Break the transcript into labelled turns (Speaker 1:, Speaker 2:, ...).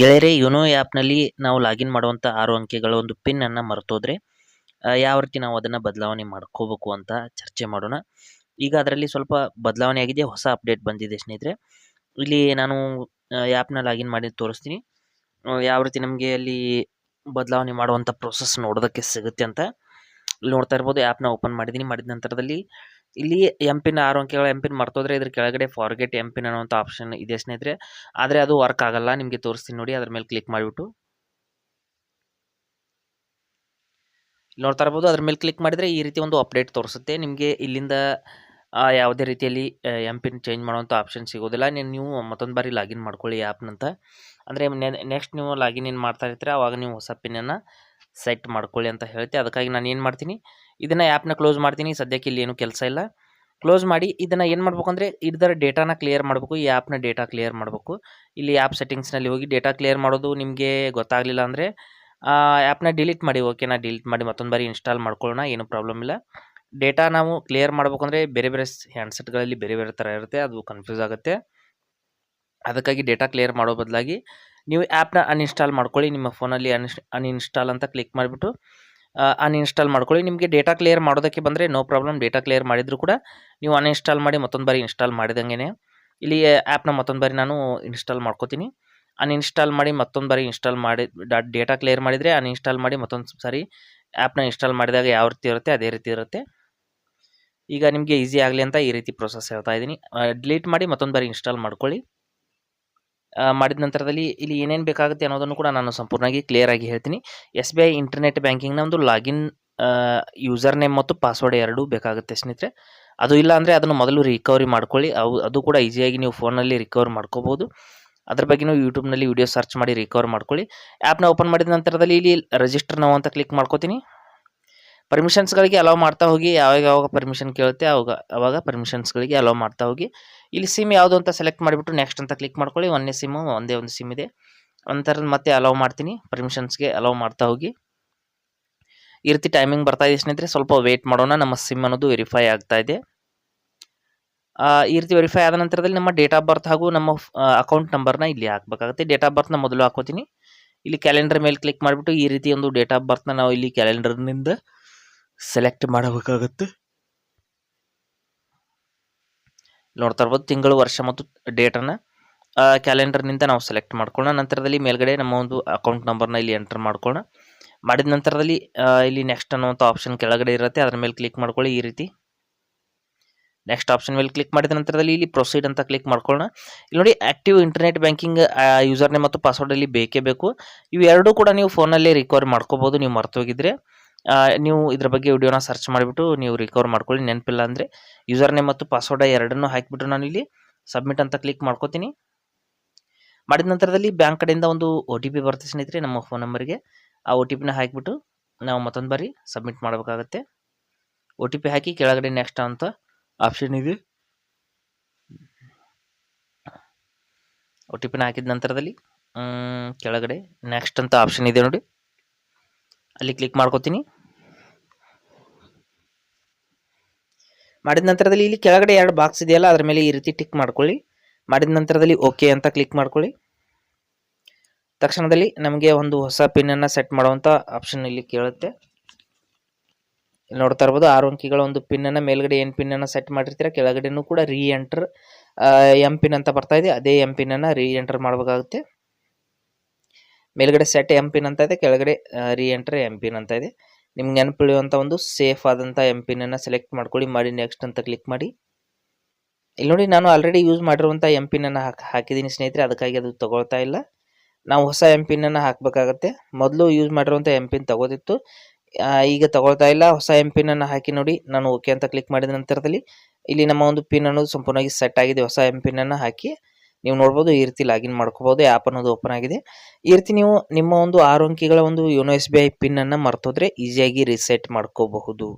Speaker 1: ಗೆಳೆಯರೇ, ಯುನೋ ಆ್ಯಪ್ನಲ್ಲಿ ನಾವು ಲಾಗಿನ್ ಮಾಡುವಂಥ ಆರು ಅಂಕೆಗಳ ಒಂದು ಪಿನ್ನನ್ನು ಮರ್ತೋದ್ರೆ ಯಾವ ರೀತಿ ನಾವು ಅದನ್ನು ಬದಲಾವಣೆ ಮಾಡ್ಕೋಬೇಕು ಅಂತ ಚರ್ಚೆ ಮಾಡೋಣ. ಈಗ ಅದರಲ್ಲಿ ಸ್ವಲ್ಪ ಬದಲಾವಣೆ ಆಗಿದೆ, ಹೊಸ ಅಪ್ಡೇಟ್ ಬಂದಿದೆ ಸ್ನೇಹಿತರೆ. ಇಲ್ಲಿ ನಾನು ಆ್ಯಪ್ನ ಲಾಗಿನ್ ಮಾಡಿ ತೋರಿಸ್ತೀನಿ. ಯಾವ ರೀತಿ ನಮಗೆ ಅಲ್ಲಿ ಬದಲಾವಣೆ ಮಾಡುವಂಥ ಪ್ರೊಸೆಸ್ ನೋಡೋದಕ್ಕೆ ಸಿಗುತ್ತೆ ಅಂತ ಇಲ್ಲಿ ನೋಡ್ತಾ ಇರ್ಬೋದು. ಆ್ಯಪ್ನ ಓಪನ್ ಮಾಡಿದ್ದೀನಿ. ಮಾಡಿದ ನಂತರದಲ್ಲಿ ಇಲ್ಲಿ ಎಂ ಪಿನ್ ಆರು ಅಂಕೆಗಳ ಎಂ ಪಿನ್ ಮರ್ತೋದ್ರೆ ಇದ್ರ ಕೆಳಗಡೆ ಫಾರ್ಗೆಟ್ ಎಂ ಪಿನ್ ಅನ್ನುವಂಥ ಆಪ್ಷನ್ ಇದೆ ಸ್ನೇಹಿತರೆ. ಆದರೆ ಅದು ವರ್ಕ್ ಆಗಲ್ಲ, ನಿಮಗೆ ತೋರಿಸ್ತೀನಿ ನೋಡಿ, ಅದ್ರ ಮೇಲೆ ಕ್ಲಿಕ್ ಮಾಡಿಬಿಟ್ಟು. ನೋಡ್ತಾ ಇರ್ಬೋದು, ಅದ್ರ ಮೇಲೆ ಕ್ಲಿಕ್ ಮಾಡಿದರೆ ಈ ರೀತಿ ಒಂದು ಅಪ್ಡೇಟ್ ತೋರಿಸುತ್ತೆ. ನಿಮಗೆ ಇಲ್ಲಿಂದ ಯಾವುದೇ ರೀತಿಯಲ್ಲಿ ಎಂ ಪಿನ್ ಚೇಂಜ್ ಮಾಡುವಂಥ ಆಪ್ಷನ್ ಸಿಗೋದಿಲ್ಲ. ನೀವು ಮತ್ತೊಂದು ಬಾರಿ ಲಾಗಿನ್ ಮಾಡ್ಕೊಳ್ಳಿ ಆ್ಯಪ್ನಂತ ಅಂದರೆ ನೆಕ್ಸ್ಟ್ ನೀವು ಲಾಗಿನ್ ಏನು ಮಾಡ್ತಾ ಇರ್ತೀರ, ಅವಾಗ ನೀವು ಹೊಸ ಪಿನ್ನನ್ನು ಸೆಟ್ ಮಾಡ್ಕೊಳ್ಳಿ ಅಂತ ಹೇಳ್ತೆ ಅದಕ್ಕಾಗಿ ನಾನು ಏನು ಮಾಡ್ತೀನಿ? ಇದನ್ನು ಆ್ಯಪ್ನ ಕ್ಲೋಸ್ ಮಾಡ್ತೀನಿ. ಸದ್ಯಕ್ಕೆ ಇಲ್ಲಿ ಏನೂ ಕೆಲಸ ಇಲ್ಲ. ಕ್ಲೋಸ್ ಮಾಡಿ ಇದನ್ನು ಏನು ಮಾಡ್ಬೇಕು ಅಂದರೆ ಇದರ ಡೇಟಾನ ಕ್ಲಿಯರ್ ಮಾಡಬೇಕು. ಈ ಆ್ಯಪ್ನ ಡೇಟಾ ಕ್ಲಿಯರ್ ಮಾಡಬೇಕು. ಇಲ್ಲಿ ಆ್ಯಪ್ ಸೆಟ್ಟಿಂಗ್ಸ್ನಲ್ಲಿ ಹೋಗಿ ಡೇಟಾ ಕ್ಲಿಯರ್ ಮಾಡೋದು ನಿಮಗೆ ಗೊತ್ತಾಗಲಿಲ್ಲ ಅಂದರೆ ಆ್ಯಪ್ನ ಡಿಲೀಟ್ ಮಾಡಿ. ಓಕೆ ನಾ ಡಿಲೀಟ್ ಮಾಡಿ ಮತ್ತೊಂದು ಬಾರಿ ಇನ್ಸ್ಟಾಲ್ ಮಾಡ್ಕೊಳ್ಳೋಣ. ಏನೂ ಪ್ರಾಬ್ಲಮ್ ಇಲ್ಲ. ಡೇಟಾ ನಾವು ಕ್ಲಿಯರ್ ಮಾಡಬೇಕಂದ್ರೆ ಬೇರೆ ಬೇರೆ ಹ್ಯಾಂಡ್ಸೆಟ್ಗಳಲ್ಲಿ ಬೇರೆ ಬೇರೆ ಥರ ಇರುತ್ತೆ. ಅದು ಕನ್ಫ್ಯೂಸ್ ಆಗುತ್ತೆ. ಅದಕ್ಕಾಗಿ ಡೇಟಾ ಕ್ಲಿಯರ್ ಮಾಡೋ ಬದಲಾಗಿ ನೀವು ಆ್ಯಪ್ನ ಅನ್ಇನ್ಸ್ಟಾಲ್ ಮಾಡ್ಕೊಳ್ಳಿ, ನಿಮ್ಮ ಫೋನಲ್ಲಿ ಅನ್ಇನ್ಸ್ ಅನ್ಇನ್ಸ್ಟಾಲ್ ಅಂತ ಕ್ಲಿಕ್ ಮಾಡಿಬಿಟ್ಟು ಅನ್ಇನ್ಸ್ಟಾಲ್ ಮಾಡ್ಕೊಳ್ಳಿ. ನಿಮಗೆ ಡೇಟಾ ಕ್ಲಿಯರ್ ಮಾಡೋದಕ್ಕೆ ಬಂದರೆ ನೋ ಪ್ರಾಬ್ಲಮ್ ಡೇಟಾ ಕ್ಲಿಯರ್ ಮಾಡಿದರೂ ಕೂಡ ನೀವು ಅನ್ಇನ್ಸ್ಟಾಲ್ ಮಾಡಿ ಮತ್ತೊಂದು ಬಾರಿ ಇನ್ಸ್ಟಾಲ್ ಮಾಡಿದಂಗೆ ಇಲ್ಲಿ ಆ್ಯಪ್ನ ಮತ್ತೊಂದು ಬಾರಿ ನಾನು ಇನ್ಸ್ಟಾಲ್ ಮಾಡ್ಕೋತೀನಿ. ಅನ್ಇನ್ಸ್ಟಾಲ್ ಮಾಡಿ ಮತ್ತೊಂದು ಬಾರಿ ಇನ್ಸ್ಟಾಲ್ ಮಾಡಿ ಡೇಟಾ ಕ್ಲಿಯರ್ ಮಾಡಿದರೆ ಅನ್ಇನ್ಸ್ಟಾಲ್ ಮಾಡಿ ಮತ್ತೊಂದು ಸಾರಿ ಆ್ಯಪ್ನ ಇನ್ಸ್ಟಾಲ್ ಮಾಡಿದಾಗ ಯಾವ ರೀತಿ ಇರುತ್ತೆ, ಅದೇ ರೀತಿ ಇರುತ್ತೆ. ಈಗ ನಿಮಗೆ ಈಸಿ ಆಗಲಿ ಅಂತ ಈ ರೀತಿ ಪ್ರೊಸೆಸ್ ಹೇಳ್ತಾ ಇದ್ದೀನಿ. ಡಿಲೀಟ್ ಮಾಡಿ ಮತ್ತೊಂದು ಬಾರಿ ಇನ್ಸ್ಟಾಲ್ ಮಾಡ್ಕೊಳ್ಳಿ. ಮಾಡಿದ ನಂತರದಲ್ಲಿ ಇಲ್ಲಿ ಏನೇನು ಬೇಕಾಗುತ್ತೆ ಅನ್ನೋದನ್ನು ಕೂಡ ನಾನು ಸಂಪೂರ್ಣವಾಗಿ ಕ್ಲಿಯರ್ ಆಗಿ ಹೇಳ್ತೀನಿ. ಎಸ್ ಬಿ ಐ ಇಂಟರ್ನೆಟ್ ಬ್ಯಾಂಕಿಂಗ್ನ ಒಂದು ಲಾಗಿನ್ ಯೂಸರ್ ನೇಮ್ ಮತ್ತು ಪಾಸ್ವರ್ಡ್ ಎರಡೂ ಬೇಕಾಗುತ್ತೆ ಸ್ನೇಹಿತರೆ. ಅದು ಇಲ್ಲ ಅಂದರೆ ಅದನ್ನು ಮೊದಲು ರಿಕವರಿ ಮಾಡ್ಕೊಳ್ಳಿ. ಅವು, ಅದು ಕೂಡ ಈಸಿಯಾಗಿ ನೀವು ಫೋನಲ್ಲಿ ರಿಕವರ್ ಮಾಡ್ಕೋಬೋದು. ಅದ್ರ ಬಗ್ಗೆ ನೀವು ಯೂಟ್ಯೂಬ್ನಲ್ಲಿ ವೀಡಿಯೋ ಸರ್ಚ್ ಮಾಡಿ ರಿಕವರ್ ಮಾಡ್ಕೊಳ್ಳಿ. ಆ್ಯಪ್ನ ಓಪನ್ ಮಾಡಿದ ನಂತರದಲ್ಲಿ ಇಲ್ಲಿ ರಿಜಿಸ್ಟರ್ ನಾವು ಅಂತ ಕ್ಲಿಕ್ ಮಾಡ್ಕೋತೀನಿ. ಪರ್ಮಿಷನ್ಸ್ಗಳಿಗೆ ಅಲೌ ಮಾಡ್ತಾ ಹೋಗಿ, ಯಾವಾಗ ಯಾವಾಗ ಪರ್ಮಿಷನ್ ಕೇಳುತ್ತೆ ಅವಾಗ ಅವಾಗ ಪರ್ಮಿಷನ್ಸ್ಗಳಿಗೆ ಅಲೋ ಮಾಡ್ತಾ ಹೋಗಿ. ಇಲ್ಲಿ ಸಿಮ್ ಯಾವುದು ಅಂತ ಸೆಲೆಕ್ಟ್ ಮಾಡಿಬಿಟ್ಟು ನೆಕ್ಸ್ಟ್ ಅಂತ ಕ್ಲಿಕ್ ಮಾಡ್ಕೊಳ್ಳಿ. ಒಂದೇ ಸಿಮ್ಮು ಒಂದೇ ಒಂದು ಸಿಮ್ ಇದೆ. ಒಂಥರ ಮತ್ತೆ ಅಲೌ ಮಾಡ್ತೀನಿ. ಪರ್ಮಿಷನ್ಸ್ಗೆ ಅಲೋ ಮಾಡ್ತಾ ಹೋಗಿ. ಈ ರೀತಿ ಟೈಮಿಂಗ್ ಬರ್ತಾ ಇದೆ ಸ್ನೇಹಿತರೆ. ಸ್ವಲ್ಪ ವೇಟ್ ಮಾಡೋಣ. ನಮ್ಮ ಸಿಮ್ ಅನ್ನೋದು ವೆರಿಫೈ ಆಗ್ತಾ ಇದೆ. ಈ ರೀತಿ ವೆರಿಫೈ ಆದ ನಂತರದಲ್ಲಿ ನಮ್ಮ ಡೇಟ್ ಆಫ್ ಬರ್ತ್ ಹಾಗೂ ನಮ್ಮ ಅಕೌಂಟ್ ನಂಬರ್ನ ಇಲ್ಲಿ ಹಾಕಬೇಕಾಗುತ್ತೆ. ಡೇಟ್ ಆಫ್ ಬರ್ತ್ನ ಮೊದಲು ಹಾಕೋತೀನಿ ಇಲ್ಲಿ ಕ್ಯಾಲೆಂಡರ್ ಮೇಲೆ ಕ್ಲಿಕ್ ಮಾಡಿಬಿಟ್ಟು ಈ ರೀತಿ ಒಂದು ಡೇಟ್ ಆಫ್ ಬರ್ತ್ನ ನಾವು ಇಲ್ಲಿ ಕ್ಯಾಲೆಂಡರ್ನಿಂದ ಸೆಲೆಕ್ಟ್ ಮಾಡಬೇಕಾಗುತ್ತೆ. ನೋಡ್ತಾ ಇರ್ಬೋದು, ತಿಂಗಳು, ವರ್ಷ ಮತ್ತು ಡೇಟನ್ನು ಕ್ಯಾಲೆಂಡರ್ನಿಂದ ನಾವು ಸೆಲೆಕ್ಟ್ ಮಾಡ್ಕೊಳ್ಳೋಣ. ನಂತರದಲ್ಲಿ ಮೇಲ್ಗಡೆ ನಮ್ಮ ಒಂದು ಅಕೌಂಟ್ ನಂಬರ್ನ ಇಲ್ಲಿ ಎಂಟರ್ ಮಾಡ್ಕೊಳ್ಳೋಣ. ಮಾಡಿದ ನಂತರದಲ್ಲಿ ಇಲ್ಲಿ ನೆಕ್ಸ್ಟ್ ಅನ್ನುವಂಥ ಆಪ್ಷನ್ ಕೆಳಗಡೆ ಇರುತ್ತೆ. ಅದರ ಮೇಲೆ ಕ್ಲಿಕ್ ಮಾಡ್ಕೊಳ್ಳಿ ಈ ರೀತಿ. ನೆಕ್ಸ್ಟ್ ಆಪ್ಷನ್ ಮೇಲೆ ಕ್ಲಿಕ್ ಮಾಡಿದ ನಂತರದಲ್ಲಿ ಇಲ್ಲಿ ಪ್ರೊಸೀಡ್ ಅಂತ ಕ್ಲಿಕ್ ಮಾಡ್ಕೊಳ್ಳೋಣ. ಇಲ್ಲಿ ನೋಡಿ ಆ್ಯಕ್ಟಿವ್ ಇಂಟರ್ನೆಟ್ ಬ್ಯಾಂಕಿಂಗ್ ಯೂಸರ್ ಮತ್ತು ಪಾಸ್ವರ್ಡ್ ಇಲ್ಲಿ ಬೇಕೇ ಬೇಕು. ಇವೆರಡೂ ಕೂಡ ನೀವು ಫೋನಲ್ಲೇ ರಿಕವರ್ ಮಾಡ್ಕೋಬೋದು. ನೀವು ಮರ್ತೋಗಿದ್ರೆ ನೀವು ಇದ್ರ ಬಗ್ಗೆ ವಿಡಿಯೋನ ಸರ್ಚ್ ಮಾಡಿಬಿಟ್ಟು ನೀವು ರಿಕವರ್ ಮಾಡ್ಕೊಳ್ಳಿ, ನೆನಪಿಲ್ಲ ಅಂದರೆ ಯೂಸರ್ ನೇಮ್ ಮತ್ತು ಪಾಸ್ವರ್ಡ್ ಎರಡನ್ನೂ ಹಾಕಿಬಿಟ್ಟು ನಾನು ಇಲ್ಲಿ. ಸಬ್ಮಿಟ್ ಅಂತ ಕ್ಲಿಕ್ ಮಾಡ್ಕೋತೀನಿ. ಮಾಡಿದ ನಂತರದಲ್ಲಿ ಬ್ಯಾಂಕ್ ಕಡೆಯಿಂದ ಒಂದು ಒ ಟಿ ಪಿ ಬರುತ್ತೆ ಸ್ನೇಹಿತರೆ, ನಮ್ಮ ಫೋನ್ ನಂಬರ್ಗೆ ಆ ಒ ಟಿ ಪಿನ ಹಾಕಿಬಿಟ್ಟು ನಾವು ಮತ್ತೊಂದು ಬಾರಿ ಸಬ್ಮಿಟ್ ಮಾಡಬೇಕಾಗತ್ತೆ. ಒ ಟಿ ಪಿ ಹಾಕಿ ಕೆಳಗಡೆ ನೆಕ್ಸ್ಟ್ ಅಂತ ಆಪ್ಷನ್ ಇದೆ. ಒ ಟಿ ಪಿನ ಹಾಕಿದ ನಂತರದಲ್ಲಿ ಕೆಳಗಡೆ ನೆಕ್ಸ್ಟ್ ಅಂತ ಆಪ್ಷನ್ ಇದೆ ನೋಡಿ. ಅಲ್ಲಿ ಕ್ಲಿಕ್ ಮಾಡ್ಕೋತೀನಿ. ಮಾಡಿದ ನಂತರದಲ್ಲಿ ಇಲ್ಲಿ ಕೆಳಗಡೆ ಎರಡು ಬಾಕ್ಸ್ ಇದೆಯಲ್ಲ, ಅದರ ಮೇಲೆ ಈ ರೀತಿ ಟಿಕ್ ಮಾಡ್ಕೊಳ್ಳಿ. ಮಾಡಿದ ನಂತರದಲ್ಲಿ ಓಕೆ ಅಂತ ಕ್ಲಿಕ್ ಮಾಡ್ಕೊಳ್ಳಿ. ತಕ್ಷಣದಲ್ಲಿ ನಮಗೆ ಒಂದು ಹೊಸ ಪಿನ್ನನ್ನು ಸೆಟ್ ಮಾಡುವಂಥ ಆಪ್ಷನ್ ಇಲ್ಲಿ ಕೇಳುತ್ತೆ. ನೋಡ್ತಾ ಇರ್ಬೋದು, ಆರು ಅಂಕಿಗಳ ಒಂದು ಪಿನ್ನನ್ನು ಮೇಲ್ಗಡೆ ಏನು ಪಿನ್ನನ್ನು ಸೆಟ್ ಮಾಡಿರ್ತೀರ, ಕೆಳಗಡೆನೂ ಕೂಡ ರೀ ಎಂಟರ್ ಎಂ ಪಿನ್ ಅಂತ ಬರ್ತಾ ಇದೆ, ಅದೇ ಎಂ ಪಿನ್ನನ್ನು ರೀ ಎಂಟರ್ ಮಾಡಬೇಕಾಗುತ್ತೆ. ಮೇಲ್ಗಡೆ ಸೆಟ್ ಎಂ ಪಿನ್ ಅಂತ ಇದೆ, ಕೆಳಗಡೆ ರೀ ಎಂಟರ್ ಎಂ ಪಿನ್ ಅಂತ ಇದೆ. ನಿಮ್ಗೆ ನೆನಪಿಳಿಯುವಂಥ ಒಂದು ಸೇಫ್ ಆದಂಥ ಎಂ ಪಿನನ್ನು ಸೆಲೆಕ್ಟ್ ಮಾಡ್ಕೊಳ್ಳಿ, ಮಾಡಿ ನೆಕ್ಸ್ಟ್ ಅಂತ ಕ್ಲಿಕ್ ಮಾಡಿ. ಇಲ್ಲಿ ನೋಡಿ ನಾನು ಆಲ್ರೆಡಿ ಯೂಸ್ ಮಾಡಿರುವಂಥ ಎಂ ಪಿನನ್ನು ಹಾಕಿ, ಹಾಕಿದ್ದೀನಿ ಸ್ನೇಹಿತರೆ, ಅದಕ್ಕಾಗಿ ಅದು ತೊಗೊಳ್ತಾ ಇಲ್ಲ. ನಾವು ಹೊಸ ಎಂ ಪಿನನ್ನು ಹಾಕಬೇಕಾಗತ್ತೆ. ಮೊದಲು ಯೂಸ್ ಮಾಡಿರುವಂಥ ಎಂ ಪಿನ್ ತಗೋದಿತ್ತು ಈಗ ತಗೊಳ್ತಾ ಇಲ್ಲ. ಹೊಸ ಎಂ ಪಿನನ್ನು ಹಾಕಿ ನೋಡಿ, ನಾನು ಓಕೆ ಅಂತ ಕ್ಲಿಕ್ ಮಾಡಿದ ನಂತರದಲ್ಲಿ ಇಲ್ಲಿ ನಮ್ಮ ಒಂದು ಪಿನ್ ಅನ್ನೋದು ಸಂಪೂರ್ಣವಾಗಿ ಸೆಟ್ ಆಗಿದೆ. ಹೊಸ ಎಂ ಪಿನನ್ನು ಹಾಕಿ. ನೀವು ನೋಡ್ಬೋದು, ಈ ರೀತಿ ಲಾಗಿನ್ ಮಾಡ್ಕೋಬೋದು ಆ್ಯಪ್ ಅನ್ನೋದು ಓಪನ್ ಆಗಿದೆ. ಈ ರೀತಿ ನೀವು ನಿಮ್ಮ ಒಂದು ಆರು ಅಂಕಿಗಳ ಒಂದು ಯೋನೋ ಎಸ್ ಬಿ ಐ ಪಿನ್ನನ್ನು ಮರ್ತೋದ್ರೆ ಈಸಿಯಾಗಿ ರಿಸೆಟ್ ಮಾಡ್ಕೋಬಹುದು.